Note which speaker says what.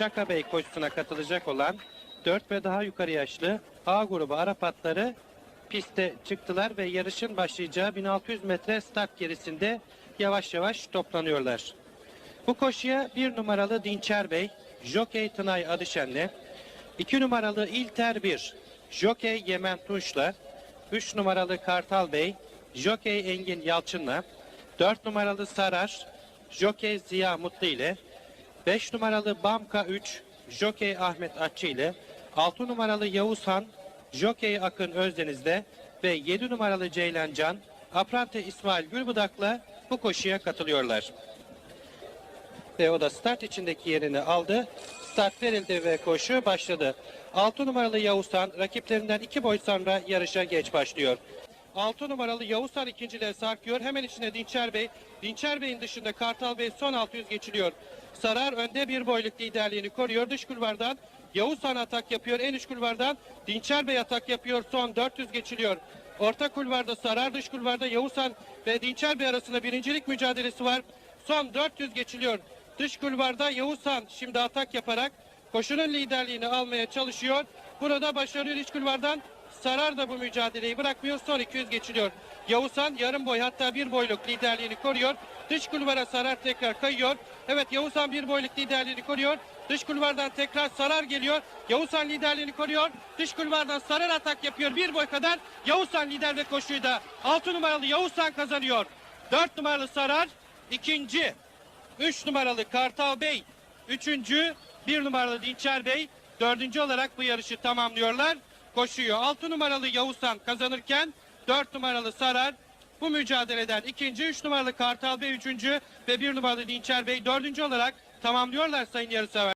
Speaker 1: Çaka Bey koşusuna katılacak olan 4 ve daha yukarı yaşlı A grubu Arap atları piste çıktılar ve yarışın başlayacağı 1600 metre start gerisinde yavaş yavaş toplanıyorlar. Bu koşuya bir numaralı Dinçer Bey, Jokey Tınay Adışen'le, 2 numaralı İlter 1, Jokey Yemen Tunç'la, 3 numaralı Kartal Bey, Jokey Engin Yalçın'la, 4 numaralı Sarar, Jokey Ziya Mutlu ile, 5 numaralı Bamka 3, Jokey Ahmet Atçı ile, 6 numaralı Yavuz Han, Jokey Akın Özdeniz'de ve 7 numaralı Ceylan Can, Aprante İsmail Gülbudak'la bu koşuya katılıyorlar ve o da start içindeki yerini aldı. Start verildi ve koşu başladı. 6 numaralı Yavuzhan rakiplerinden 2 boy sonra yarışa geç başlıyor. 6 numaralı Yavuzhan ikinciliğe sarkıyor. Hemen içine Dinçer Bey. Dinçer Bey'in dışında Kartal Bey son 600 geçiliyor. Sarar önde bir boyluk liderliğini koruyor. Dış kulvardan Yavuzhan atak yapıyor. En üç kulvardan Dinçer Bey atak yapıyor. Son 400 geçiliyor. Orta kulvarda Sarar, dış kulvarda Yavuzhan ve Dinçer Bey arasında birincilik mücadelesi var. Son 400 geçiliyor. Dış kulvarda Yavuzhan şimdi atak yaparak koşunun liderliğini almaya çalışıyor. Burada başarıyor iç kulvardan. Sarar da bu mücadeleyi bırakmıyor. Son 200 geçiliyor. Yavuzhan yarım boy hatta bir boyluk liderliğini koruyor. Dış kulvara Sarar tekrar kayıyor. Evet Yavuzhan bir boyluk liderliğini koruyor. Dış kulvardan tekrar Sarar geliyor. Yavuzhan liderliğini koruyor. Dış kulvardan Sarar atak yapıyor. Bir boy kadar Yavuzhan lider ve koşuyu da 6 numaralı Yavuzhan kazanıyor. 4 numaralı Sarar ikinci. 3 numaralı Kartal Bey, 3. 1 numaralı Dinçer Bey, 4. olarak bu yarışı tamamlıyorlar. Koşuyor. 6 numaralı Yavuzhan kazanırken 4 numaralı Sarar bu mücadeleden ikinci, 3 numaralı Kartal Bey 3. ve 1 numaralı Dinçer Bey 4. olarak tamamlıyorlar sayın yarışsever.